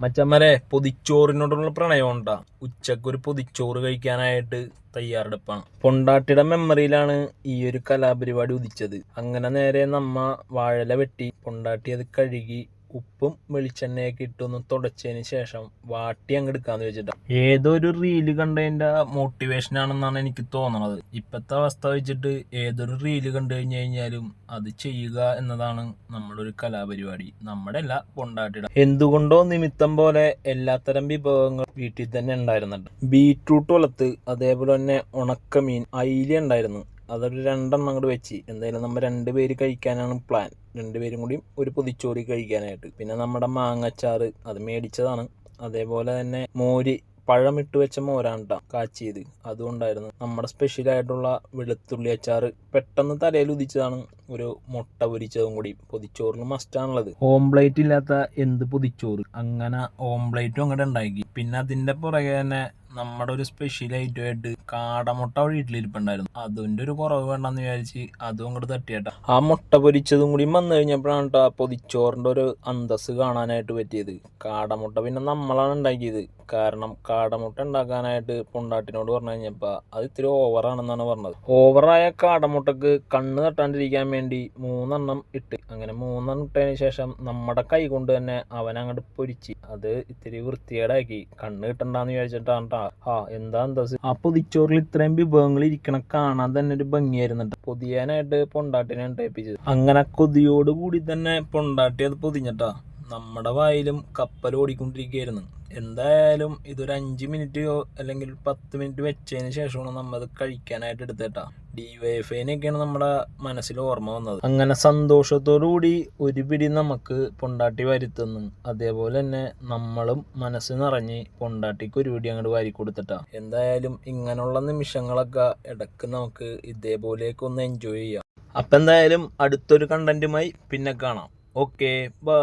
മച്ചമ്മരെ പൊതിച്ചോറിനോടുള്ള പ്രണയം ഉണ്ടാ. ഉച്ചയ്ക്ക് ഒരു പൊതിച്ചോറ് കഴിക്കാനായിട്ട് തയ്യാറെടുപ്പാണ്. പൊണ്ടാട്ടിയുടെ മെമ്മറിയിലാണ് ഈ ഒരു കലാപരിപാടി ഉദിച്ചത്. അങ്ങനെ നേരെ നമ്മ വാഴല വെട്ടി പൊണ്ടാട്ടി അത് കഴുകി ഉപ്പും വെളിച്ചെണ്ണയൊക്കെ ഇട്ടൊന്ന് തുടച്ചതിന് ശേഷം വാട്ടി അങ്ങ് എടുക്കാന്ന് വെച്ചിട്ടാ. ഏതൊരു റീൽ കണ്ടതിന്റെ മോട്ടിവേഷൻ ആണെന്നാണ് എനിക്ക് തോന്നണത്. ഇപ്പത്തെ അവസ്ഥ വെച്ചിട്ട് ഏതൊരു റീൽ കണ്ടു കഴിഞ്ഞു കഴിഞ്ഞാലും അത് ചെയ്യുക എന്നതാണ് നമ്മുടെ ഒരു കലാപരിപാടി. നമ്മുടെ അല്ല കൊണ്ടാട്ടിട എന്തുകൊണ്ടോ നിമിത്തം പോലെ എല്ലാത്തരം വിഭവങ്ങൾ വീട്ടിൽ തന്നെ ഉണ്ടായിരുന്നുണ്ട്. ബീട്രൂട്ട് വളത്ത് അതേപോലെ തന്നെ ഉണക്കമീൻ അയില ഉണ്ടായിരുന്നു. അതൊരു രണ്ടെണ്ണം അങ്ങോട്ട് വെച്ച്. എന്തായാലും നമ്മൾ രണ്ട് പേര് കഴിക്കാനാണ് പ്ലാൻ രണ്ട് പേരും കൂടിയും ഒരു പൊതിച്ചോറി കഴിക്കാനായിട്ട്. പിന്നെ നമ്മുടെ മാങ്ങച്ചാറ് അത് മേടിച്ചതാണ്. അതേപോലെ തന്നെ മോര് പഴമിട്ട് വെച്ച മോരാണ് ട്ടോ കാച്ചിയത്. അതുകൊണ്ടായിരുന്നു നമ്മുടെ സ്പെഷ്യലായിട്ടുള്ള വെളുത്തുള്ളി അച്ചാർ പെട്ടെന്ന് തലയിൽ ഉദിച്ചതാണ്. ഒരു മുട്ട പൊരിച്ചതും കൂടി. പൊതിച്ചോറിന് മസ്റ്റാണുള്ളത് ഓംപ്ലേറ്റ് ഇല്ലാത്ത എന്ത് പൊതിച്ചോറ്? അങ്ങനെ ഓംപ്ലേറ്റും അങ്ങോട്ട് ഉണ്ടാക്കി. പിന്നെ അതിന്റെ പുറകെ തന്നെ നമ്മുടെ ഒരു സ്പെഷ്യൽ ഐറ്റമായിട്ട് കാടമുട്ട വീട്ടിലിരിപ്പുണ്ടായിരുന്നു അതിന്റെ ഒരു കുറവ് വേണ്ടെന്ന് വിചാരിച്ച് അതും അങ്ങോട്ട് തട്ടിയട്ട. ആ മുട്ട പൊരിച്ചതും കൂടി വന്നു കഴിഞ്ഞപ്പോഴാണ് കേട്ടോ പൊതിച്ചോറിന്റെ ഒരു അന്തസ് കാണാനായിട്ട് പറ്റിയത്. കാടമുട്ട പിന്നെ നമ്മളാണ് ഉണ്ടാക്കിയത്. കാരണം കാടമുട്ട ഉണ്ടാക്കാനായിട്ട് പൊണ്ടാട്ടിനോട് പറഞ്ഞു കഴിഞ്ഞപ്പോ അത് ഇത്തിരി ഓവറാണെന്നാണ് പറഞ്ഞത്. ഓവറായ കാടമുട്ടക്ക് കണ്ണ് തട്ടാണ്ടിരിക്കാൻ വേണ്ടി മൂന്നെണ്ണം ഇട്ട് അങ്ങനെ മൂന്നെണ്ണം ഇട്ടതിന് ശേഷം നമ്മുടെ കൈ കൊണ്ട് തന്നെ അവൻ അങ്ങോട്ട് പൊരിച്ച് അത് ഇത്തിരി വൃത്തികേടാക്കി കണ്ണ് കിട്ടണ്ടെന്ന് വിചാരിച്ചിട്ടാണ് ട്ടാ. ആ എന്താ എന്താ ആ പൊതിച്ചോറിൽ ഇത്രയും വിഭവങ്ങൾ ഇരിക്കണ കാണാൻ തന്നെ ഒരു ഭംഗിയായിരുന്നു ട്ടോ. പൊതിയാനായിട്ട് പൊണ്ടാട്ടിനെ ടേപ്പിച്ചത് അങ്ങനെ കൊതിയോട് കൂടി തന്നെ പൊണ്ടാട്ടി അത് പൊതിഞ്ഞട്ടാ നമ്മുടെ വായിലും കപ്പൽ ഓടിക്കൊണ്ടിരിക്കുകയായിരുന്നു. എന്തായാലും ഇതൊരു അഞ്ച് മിനിറ്റ് അല്ലെങ്കിൽ പത്ത് മിനിറ്റ് വെച്ചതിന് ശേഷമാണ് നമ്മൾ അത് കഴിക്കാനായിട്ട് എടുത്തേട്ടാ. ഡിവൈഫൈനൊക്കെയാണ് നമ്മുടെ മനസ്സിൽ ഓർമ്മ വന്നത്. അങ്ങനെ സന്തോഷത്തോടു കൂടി ഒരു പിടി നമുക്ക് പൊണ്ടാട്ടി വരുത്തുന്നു. അതേപോലെ തന്നെ നമ്മളും മനസ്സ് നിറഞ്ഞ് പൊണ്ടാട്ടിക്ക് ഒരു പിടി അങ്ങോട്ട് വാരി കൊടുത്തിട്ടാ. എന്തായാലും ഇങ്ങനെയുള്ള നിമിഷങ്ങളൊക്കെ ഇടയ്ക്ക് നമുക്ക് ഇതേപോലെയൊക്കെ ഒന്ന് എൻജോയ് ചെയ്യാം. അപ്പം എന്തായാലും അടുത്തൊരു കണ്ടന്റുമായി പിന്നെ കാണാം. Okay bye